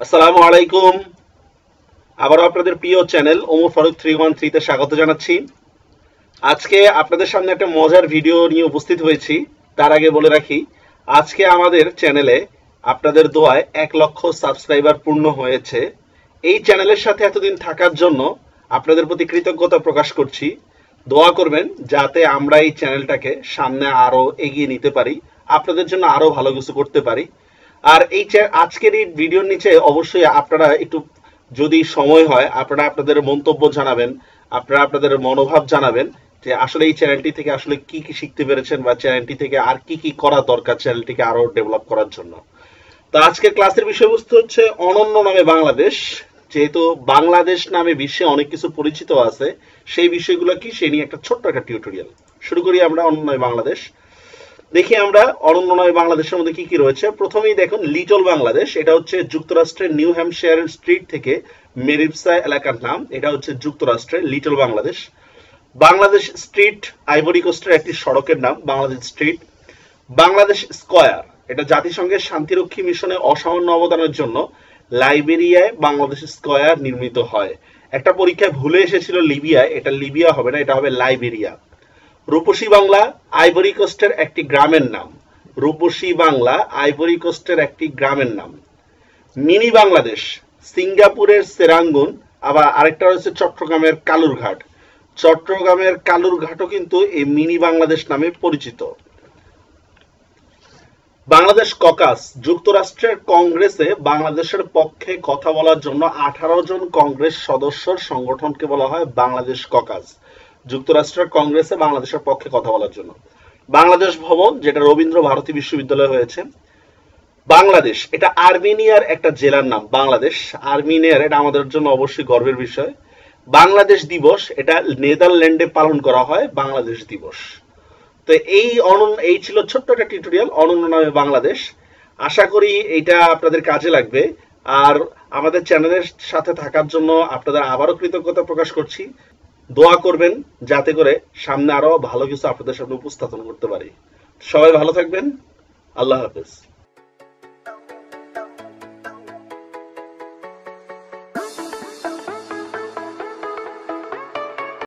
আসসালামু আলাইকুম। আবারও আপনাদের প্রিয় চ্যানেল ওমর ফারুক থ্রি ওয়ান থ্রিতে স্বাগত জানাচ্ছি। আজকে আপনাদের সামনে একটা মজার ভিডিও নিয়ে উপস্থিত হয়েছি। তার আগে বলে রাখি, আজকে আমাদের চ্যানেলে আপনাদের দোয়ায় এক লক্ষ সাবস্ক্রাইবার পূর্ণ হয়েছে। এই চ্যানেলের সাথে এতদিন থাকার জন্য আপনাদের প্রতি কৃতজ্ঞতা প্রকাশ করছি। দোয়া করবেন যাতে আমরা এই চ্যানেলটাকে সামনে আরও এগিয়ে নিতে পারি, আপনাদের জন্য আরও ভালো কিছু করতে পারি। আর এই আজকের এই ভিডিওর নিচে অবশ্যই আপনারা একটু যদি সময় হয়, আপনারা আপনাদের মন্তব্য জানাবেন, আপনারা আপনাদের মনোভাব জানাবেন যে আসলে এই চ্যানেলটি থেকে আসলে কি কি শিখতে পেরেছেন বা চ্যানেলটি থেকে আর কি কি করা দরকার চ্যানেলটিকে আরও ডেভেলপ করার জন্য। তো আজকের ক্লাসের বিষয়বস্তু হচ্ছে অনন্য নামে বাংলাদেশ। যেহেতু বাংলাদেশ নামে বিশ্বে অনেক কিছু পরিচিত আছে, সেই বিষয়গুলো কি? সেই নিয়ে একটা ছোট্ট একটা টিউটোরিয়াল শুরু করি আমরা অনন্য বাংলাদেশ। দেখি আমরা অনন্য নয় বাংলাদেশের মধ্যে কি কি রয়েছে। প্রথমেই দেখুন লিটল বাংলাদেশ এটা হচ্ছে যুক্তরাষ্ট্রের নিউ হ্যাম্পশায়ার স্ট্রিট থেকে মেরিপসা এলাকার নাম। এটা হচ্ছে যুক্তরাষ্ট্রের little Bangladesh Bangladesh street ivory কোস্টের একটি সড়কের নাম বাংলাদেশ স্ট্রিট বাংলাদেশ স্কয়ার এটা জাতিসংঘের শান্তিরক্ষী মিশনে অসামান্য অবদানের জন্য লাইবেরিয়ায় বাংলাদেশ স্কয়ার নির্মিত হয়। একটা পরীক্ষায় ভুলে এসেছিল লিবিয়ায়, এটা লিবিয়া হবে না, এটা হবে লাইবেরিয়া। রূপসী বাংলা, আইভরি কোস্টের একটি গ্রামের নাম। রূপসী বাংলা, আইভরি কোস্টের একটি গ্রামের নাম। মিনি বাংলাদেশ, সিঙ্গাপুরের সেরাঙ্গুন, আবার আরেকটা রয়েছে চট্টগ্রামের কালুরঘাট। চট্টগ্রামের কালুরঘাটও কিন্তু এই মিনি বাংলাদেশ নামে পরিচিত। বাংলাদেশ ককাস যুক্তরাষ্ট্রের কংগ্রেসে বাংলাদেশের পক্ষে কথা বলার জন্য আঠারো জন কংগ্রেস সদস্যর সংগঠনকে বলা হয় বাংলাদেশ ককাস। যুক্তরাষ্ট্রের কংগ্রেসে বাংলাদেশের পক্ষে কথা বলার জন্য। বাংলাদেশ ভবন, যেটা রবীন্দ্র ভারতী বিশ্ববিদ্যালয় হয়েছে। বাংলাদেশ, এটা আর্মেনিয়ার একটা জেলার নাম, বাংলাদেশ। আর্মেনিয়ার, এটা আমাদের জন্য অবশ্যই গর্বের বিষয়। বাংলাদেশ দিবস, এটা নেদারল্যান্ডে পালন করা হয় বাংলাদেশ দিবস। তো এই অনন্য, এই ছিল ছোট্ট একটা টিউটোরিয়াল অনন্য নামে বাংলাদেশ। আশা করি এটা আপনাদের কাজে লাগবে। আর আমাদের চ্যানেলের সাথে থাকার জন্য আপনাদের আবারও কৃতজ্ঞতা প্রকাশ করছি। দোয়া করবেন যাতে করে সামনে আরও ভালো কিছু আপনাদের সামনে উপস্থাপন করতে পারি। সবাই ভালো থাকবেন। আল্লাহ হাফেজ।